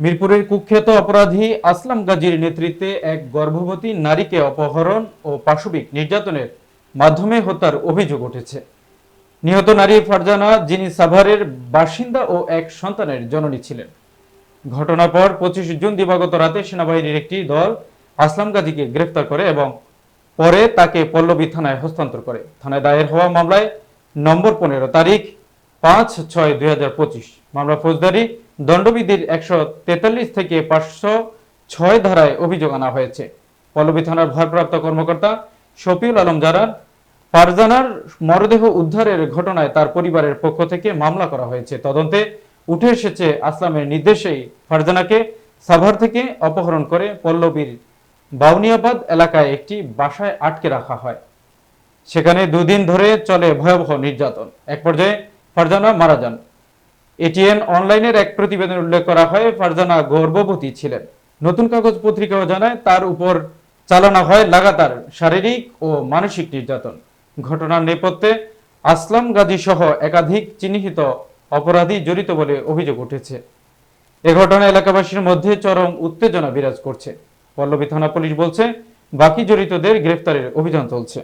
মিরপুরের কুখ্যাত অপরাধী আসলাম গাজীর নেতৃত্বে এক গর্ভবতী নারীকে অপহরণ ও পাশবিক নির্যাতনের মাধ্যমে হত্যার অভিযোগ উঠেছে। নিহত নারী ফারজানা যিনি সাভারের বাসিন্দা ও এক সন্তানের জননী ছিলেন। ঘটনার পর পঁচিশ জুন দিবাগত রাতে সেনাবাহিনীর একটি দল আসলাম গাজীকে গ্রেফতার করে এবং পরে তাকে পল্লবী থানায় হস্তান্তর করে। থানায় দায়ের হওয়া মামলায় নম্বর পনেরো তারিখ পাঁচ ছয় দুই হাজার পঁচিশ। মামলা ফৌজদারি দণ্ডবিধির একশো তেতাল্লিশ থেকে পাঁচশো ছয় ধারায় অভিযোগ আনা হয়েছে। পল্লবী থানার ভারপ্রাপ্ত কর্মকর্তা শফিউল আলম জানান, ফারজানার মরদেহ উদ্ধারের ঘটনায় তার পরিবারের পক্ষ থেকে মামলা করা হয়েছে। তদন্তে উঠে এসেছে আসলামের নির্দেশেই ফারজানাকে সাভার থেকে অপহরণ করে পল্লবীর বাউনিয়াবাদ এলাকায় একটি বাসায় আটকে রাখা হয়। সেখানে দুদিন ধরে চলে ভয়াবহ নির্যাতন। এক পর্যায়ে ফারজানা মারা যান। এটিএন অনলাইনের এক প্রতিবেদনে উল্লেখ করা হয়, ফারজানা গর্ভবতী ছিলেন। নতুন কাগজ পত্রিকাও জানায়, তার উপর চালানো হয় লাগাতার শারীরিক ও মানসিক নির্যাতন। ঘটনার নেপথ্যে আসলাম গাজী সহ একাধিক চিহ্নিত অপরাধী জড়িত বলে অভিযোগ উঠেছে। এ ঘটনা এলাকাবাসীর মধ্যে চরম উত্তেজনা বিরাজ করছে। পল্লবী থানা পুলিশ বলছে, বাকি জড়িতদের গ্রেফতারের অভিযান চলছে।